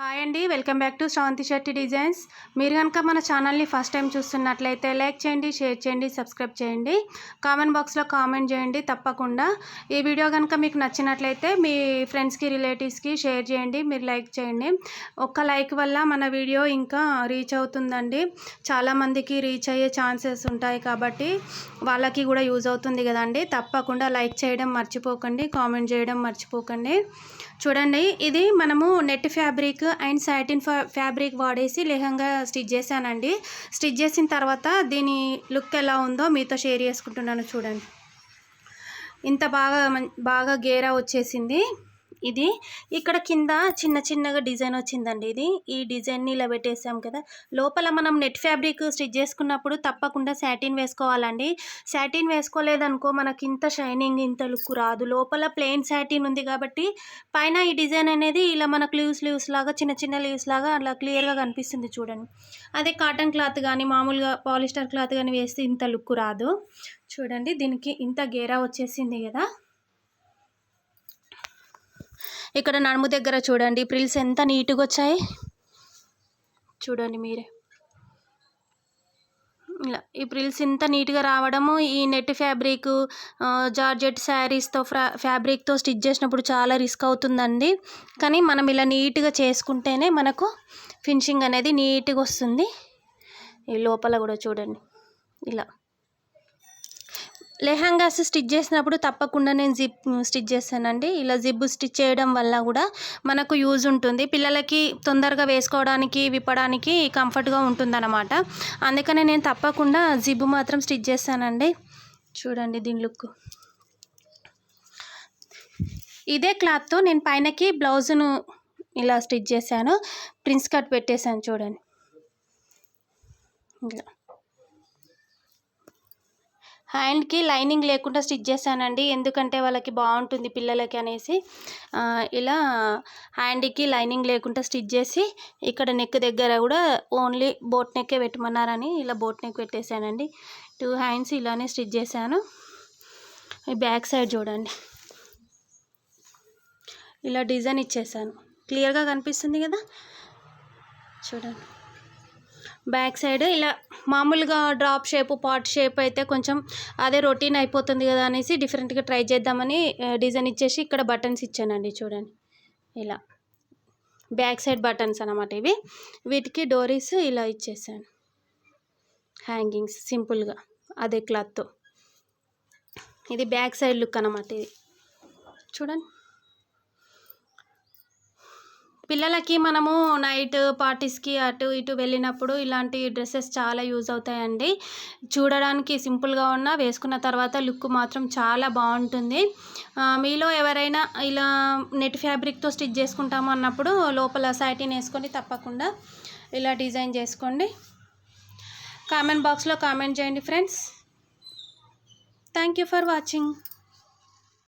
Hi అండి welcome back to Sravanthi Shetty designs. మీరు కనుక మన ఛానల్ని ఫస్ట్ టైం చూస్తున్నట్లయితే లైక్ చేయండి షేర్ చేయండి సబ్స్క్రైబ్ చేయండి. కామెంట్ బాక్స్లో కామెంట్ చేయండి తప్పకుండా. ఈ వీడియో కనుక మీకు నచ్చినట్లయితే మీ ఫ్రెండ్స్కి రిలేటివ్స్కి షేర్ చేయండి మీరు లైక్ చేయండి. ఒక్క లైక్ వల్ల మన వీడియో ఇంకా రీచ్ అవుతుందండి. చాలామందికి రీచ్ అయ్యే ఛాన్సెస్ ఉంటాయి కాబట్టి వాళ్ళకి కూడా యూజ్ అవుతుంది కదండి. తప్పకుండా లైక్ చేయడం మర్చిపోకండి కామెంట్ చేయడం మర్చిపోకండి. చూడండి ఇది మనము net fabric and satin fabric వాడేసి లేహంగా స్టిచ్ చేశానండి. స్టిచ్ చేసిన తర్వాత దీని లుక్ ఎలా ఉందో మీతో షేర్ చేసుకుంటున్నాను చూడండి. ఇంత బాగా మం- బాగా గేరా వచ్చేసింది. ఇది ఇక్కడ కింద చిన్న చిన్నగా డిజైన్ వచ్చిందండి ఇది. ఈ డిజైన్ని ఇలా పెట్టేసాం కదా. లోపల మనం నెట్ ఫ్యాబ్రిక్ స్టిచ్ చేసుకున్నప్పుడు తప్పకుండా సాటిన్ వేసుకోవాలండి. శాటిన్ వేసుకోలేదనుకో మనకి ఇంత షైనింగ్ ఇంత లుక్ రాదు. లోపల ప్లెయిన్ శాటిన్ ఉంది కాబట్టి పైన ఈ డిజైన్ అనేది ఇలా మనకు లీవ్స్ లీవ్స్ లాగా చిన్న చిన్న లీవ్స్ లాగా అలా క్లియర్గా కనిపిస్తుంది చూడండి. అదే కాటన్ క్లాత్ కానీ మామూలుగా పాలిస్టర్ క్లాత్ కానీ వేస్తే ఇంత లుక్ రాదు. చూడండి దీనికి ఇంత గేరా వచ్చేసింది కదా. ఇక్కడ నడుము దగ్గర చూడండి. ప్రిల్స్ ఎంత నీట్గా వచ్చాయి? చూడండి మీరే. ఇలా ఈ ప్రిల్స్ ఇంత నీట్గా రావడము ఈ నెట్ ఫ్యాబ్రిక్ జార్జెట్ శారీస్తో ఫ్రా ఫ్యాబ్రిక్తో స్టిచ్ చేసినప్పుడు చాలా రిస్క్ అవుతుందండి. కానీ మనం ఇలా నీట్గా చేసుకుంటేనే మనకు ఫినిషింగ్ అనేది నీట్గా వస్తుంది. ఈ లోపల కూడా చూడండి. ఇలా. లెహంగాస్ స్టిచ్ చేసినప్పుడు తప్పకుండా నేను జిప్ స్టిచ్ చేస్తానండి. ఇలా జిప్ స్టిచ్ చేయడం వల్ల కూడా మనకు యూజ్ ఉంటుంది. పిల్లలకి తొందరగా వేసుకోవడానికి విప్పడానికి కంఫర్ట్గా ఉంటుందన్నమాట. అందుకనే నేను తప్పకుండా జిబ్బు మాత్రం స్టిచ్ చేస్తానండి. చూడండి దీని లుక్. ఇదే క్లాత్తో నేను పైనకి బ్లౌజును ఇలా స్టిచ్ చేశాను. ప్రిన్స్ కట్ పెట్టేశాను చూడండి. ఇలా హ్యాండ్కి లైనింగ్ లేకుండా స్టిచ్ చేశానండి. ఎందుకంటే వాళ్ళకి బాగుంటుంది పిల్లలకి అనేసి. ఇలా హ్యాండ్కి లైనింగ్ లేకుండా స్టిచ్ చేసి ఇక్కడ నెక్ దగ్గర కూడా ఓన్లీ బోట్ నెక్కే పెట్టమన్నారని ఇలా బోట్ నెక్ పెట్టేశానండి. టూ హ్యాండ్స్ ఇలానే స్టిచ్ చేశాను. బ్యాక్ సైడ్ చూడండి. ఇలా డిజైన్ ఇచ్చేసాను క్లియర్గా కనిపిస్తుంది కదా? చూడండి. బ్యాక్ సైడ్ ఇలా మామూలుగా డ్రాప్ షేప్ పాట్ షేప్ అయితే కొంచెం అదే రొటీన్ అయిపోతుంది కదా అనేసి డిఫరెంట్గా ట్రై చేద్దామని డిజైన్ ఇచ్చేసి ఇక్కడ బటన్స్ ఇచ్చానండి చూడండి. ఇలా బ్యాక్ సైడ్ బటన్స్ అనమాట ఇవి. వీటికి డోరీస్ ఇలా ఇచ్చేసాను. హ్యాంగింగ్స్ సింపుల్గా అదే క్లాత్తో ఇది బ్యాక్ సైడ్ లుక్ అనమాట ఇది. చూడండి. పిల్లలకి మనము నైట్ పార్టీస్కి అటు ఇటు వెళ్ళినప్పుడు ఇలాంటి డ్రెస్సెస్ చాలా యూజ్ అవుతాయండి. చూడడానికి సింపుల్గా ఉన్న వేసుకున్న తర్వాత లుక్ మాత్రం చాలా బాగుంటుంది. మీలో ఎవరైనా ఇలా నెట్ ఫ్యాబ్రిక్తో స్టిచ్ చేసుకుంటాము అన్నప్పుడు లోపల సాటిన్ వేసుకొని తప్పకుండా ఇలా డిజైన్ చేసుకోండి. కామెంట్ బాక్స్లో కామెంట్ చేయండి friends. Thank you for watching.